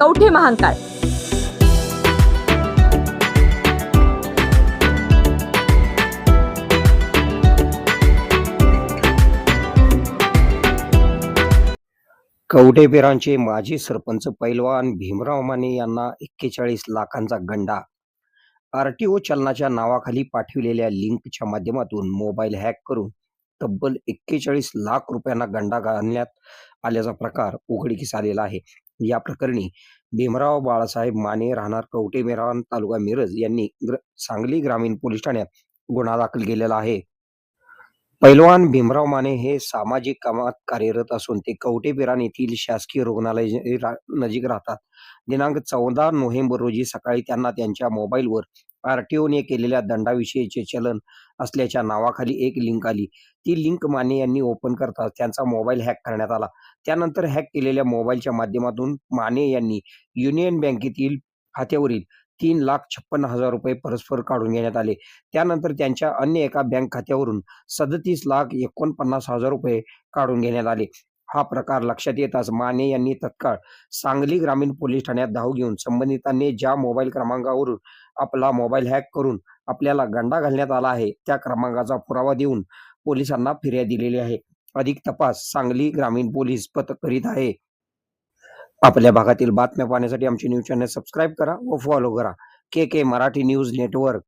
कवठे महांकाळ कवठेपेरांचे माजी सरपंच पैलवान भीमराव माने यांना एक्केचाळीस लाखांचा गंडा. आरटीओ चलनाच्या नावाखाली पाठविलेल्या लिंकच्या माध्यमातून मोबाईल हॅक करून तब्बल एक्केचाळीस लाख रुपयांना गंडा घालण्यात आल्याचा प्रकार उघडकीस आलेला आहे. या प्रकरणी भीमराव बाळासाहेब माने राहणार कवठेपेरान तालुका मिरज यांनी ग्र सांगली ग्रामीण पोलीस ठाण्यात गुन्हा दाखल केलेला आहे. पैलवान भीमराव माने हे सामाजिक कामात कार्यरत असून ते कवठेपेरान येथील शासकीय रुग्णालय नजीक राहतात. दिनांक चौदा नोव्हेंबर रोजी सकाळी त्यांना त्यांच्या मोबाईलवर आरटीओने केलेल्या दंडाविषयीचे चलन असल्याच्या नावाखाली एक लिंक आली. ती लिंक माने यांनी ओपन करताच त्यांचा मोबाईल हॅक करण्यात आला. त्यानंतर हॅक केलेल्या मोबाईलच्या माध्यमातून माने यांनी युनियन बँकेतील खात्यावरील तीन लाख छप्पन्न हजार रुपये परस्पर काढून घेण्यात आले. त्यानंतर त्यांच्या अन्य एका बँक खात्यावरून सदतीस लाख एकोणपन्नास हजार रुपये काढून घेण्यात आले. हा प्रकार लक्षात येताच माने यांनी तत्काळ सांगली ग्रामीण पोलीस ठाण्यात धाव घेऊन संबंधितांनी ज्या मोबाईल क्रमांकावरून आपला मोबाईल हॅक करून आपल्याला गंडा घालण्यात आला आहे. त्या क्रमांकाचा पुरावा देऊन पोलिसांना फिर्याद दिलेली आहे. अधिक तपास सांगली ग्रामीण पोलीस पथक करीत आहे. आपल्या भागातील बातम्या पाहण्यासाठी आमचे न्यूज चॅनल सबस्क्राईब करा व फॉलो करा. K K Marathi news network.